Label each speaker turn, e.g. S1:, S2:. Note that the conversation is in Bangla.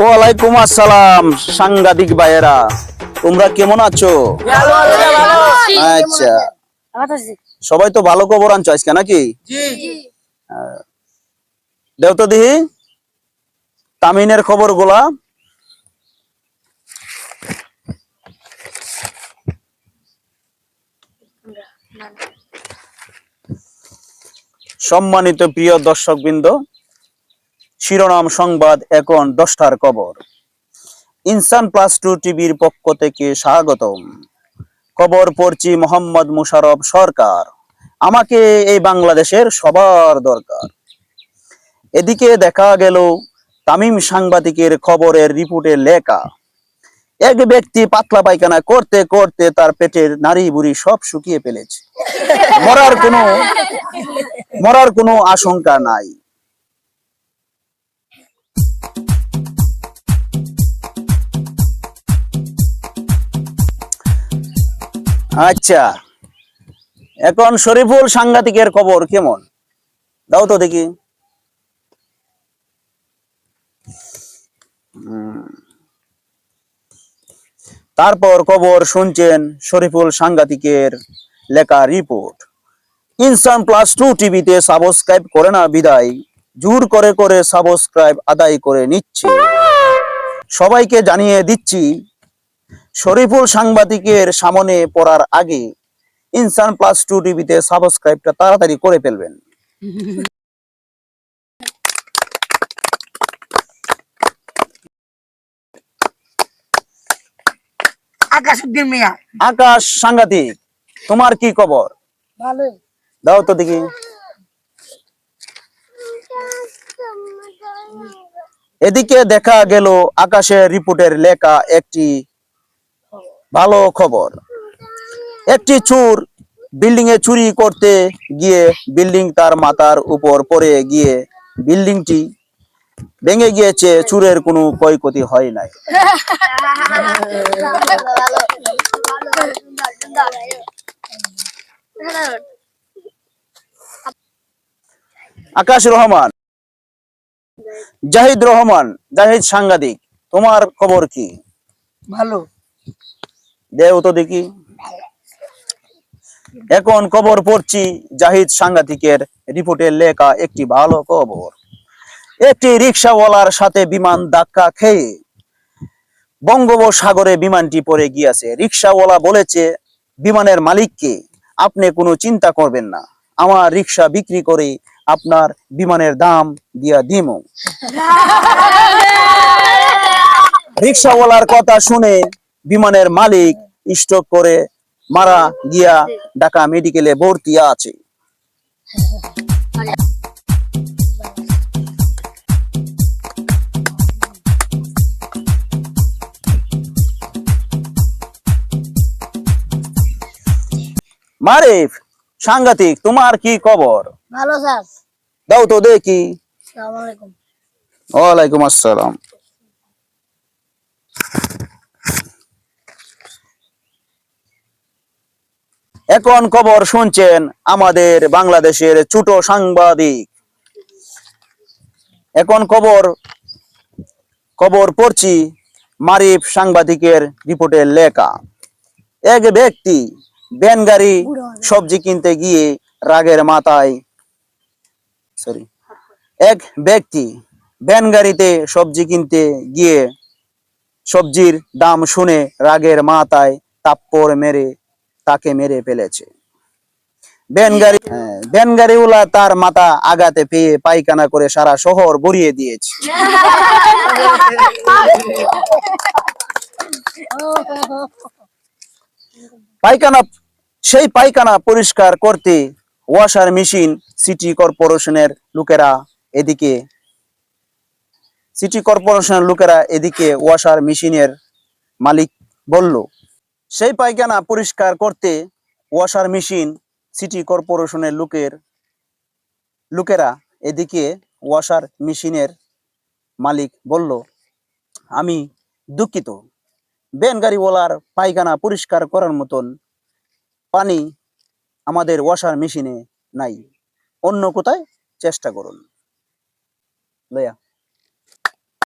S1: ওয়ালাইকুম আসসালাম সাংবাদিক ভাইয়েরা। তোমরা কেমন আছো? আচ্ছা। সবাই তো ভালো খবর আনছো আজকে নাকি? দেও তো দিহি। তামিনের খবর গোলা সম্মানিত প্রিয় দর্শকবৃন্দ, শিরোনাম সংবাদ এখন দশটার খবর। ইনসান প্লাস টু টিভির পক্ষ থেকে স্বাগতম। খবর পড়ছি মোহাম্মদ মুশারফ সরকার। আমাকে এই বাংলাদেশের সবার দরকার। এদিকে দেখা গেল তামিম সাংবাদিকের খবরের রিপোর্টে লেখা এক ব্যক্তি পাতলা পায়খানা করতে করতে তার পেটের নারী বুড়ি সব শুকিয়ে ফেলেছে। মরার কোনো মরার কোনো আশঙ্কা নাই। আচ্ছা এখন শরীফুল সাংঘাতিকের খবর কেমন? দাও তো দেখি। তারপর খবর শুনছেন শরীফুল সাংঘাতিকের লেখা রিপোর্ট। ইনসান প্লাস টু টিভিতে সাবস্ক্রাইব করে না বিদায়, জোর করে করে সাবস্ক্রাইব আদায় করে নিচ্ছে। সবাইকে জানিয়ে দিচ্ছি, শরীফুল সাংবাদিকের সামনে পড়ার আগে ইনসান প্লাস টু টিভিতে সাবস্ক্রাইবটা তাড়াতাড়ি করে ফেলবেন।
S2: আকাশুদ্দিন মিয়া।
S1: আকাশ সাংঘাতিক তোমার কি খবর?
S2: ভালোই।
S1: দাও তো দেখি। এদিকে দেখা গেল আকাশের রিপোর্টের লেখা একটি ভালো খবর। একটি চুর বিল্ডিং এ চুরি করতে গিয়ে বিল্ডিং তার মাথার উপর পড়ে গিয়ে বিল্ডিংটি ভেঙে গিয়েছে চুরের কোনো ক্ষয়ক্ষতি হয় নাই। আকাশ রহমান জাহিদ রহমান জাহিদ সাংবাদিক তোমার খবর কি?
S2: ভালো।
S1: দেও তো দেখি। এখন খবর পড়ছি জাহিদ সাংঘাতিকের রিপোর্টের লেখা একটি ভালো খবর। একটি রিক্সাওয়ালার সাথে বিমান ধাক্কা খেয়ে বঙ্গোপসাগরে বিমানটি পড়ে গিয়েছে। রিক্সাওয়ালা বলেছে, বিমানের মালিককে আপনি কোনো চিন্তা করবেন না। আমার রিক্সা বিক্রি করে আপনার বিমানের দাম দিয়া দিমু। রিক্সাওয়ালার কথা শুনে বিমানের মালিক স্টক করে মারা গিয়া ঢাকা মেডিকেলে ভর্তি আছে। মারিফ সাংঘাতিক তোমার কি খবর?
S2: ভালো স্যার।
S1: দাও তো দেখি। ওয়ালাইকুম আসসালাম। এখন খবর শুনছেন আমাদের বাংলাদেশের ছোট সাংবাদিক। এখন খবর খবর পড়ছি মারিফ সাংবাদিকের রিপোর্টের লেখা। এক ব্যক্তি ভ্যান গাড়ি সবজি কিনতে গিয়ে রাগের মাথায় সরি এক ব্যক্তি ভ্যান গাড়িতে সবজি কিনতে গিয়ে সবজির দাম শুনে রাগের মাথায় তাপ্পর মেরে তাকে মেরে ফেলেছে। হ্যাঁ, তার মাথা আগাতে পেয়ে পায়খানা করে সারা শহর ভরিয়ে দিয়েছে। পায়খানা, সেই পায়খানা পরিষ্কার করতে ওয়াশার মেশিন সিটি কর্পোরেশনের লোকেরা এদিকে, সিটি কর্পোরেশনের লোকেরা এদিকে ওয়াশার মেশিনের মালিক বলল, সেই পায়খানা পরিষ্কার করতে ওয়াশার মেশিন সিটি কর্পোরেশনের লোকের, লোকেরা এদিকে ওয়াশার মেশিনের মালিক বলল, আমি দুঃখিত। ভ্যান গাড়িওয়ালার পায়খানা পরিষ্কার করার মতন পানি আমাদের ওয়াশার মেশিনে নাই। অন্য কোথায়? চেষ্টা করুন। লয়া।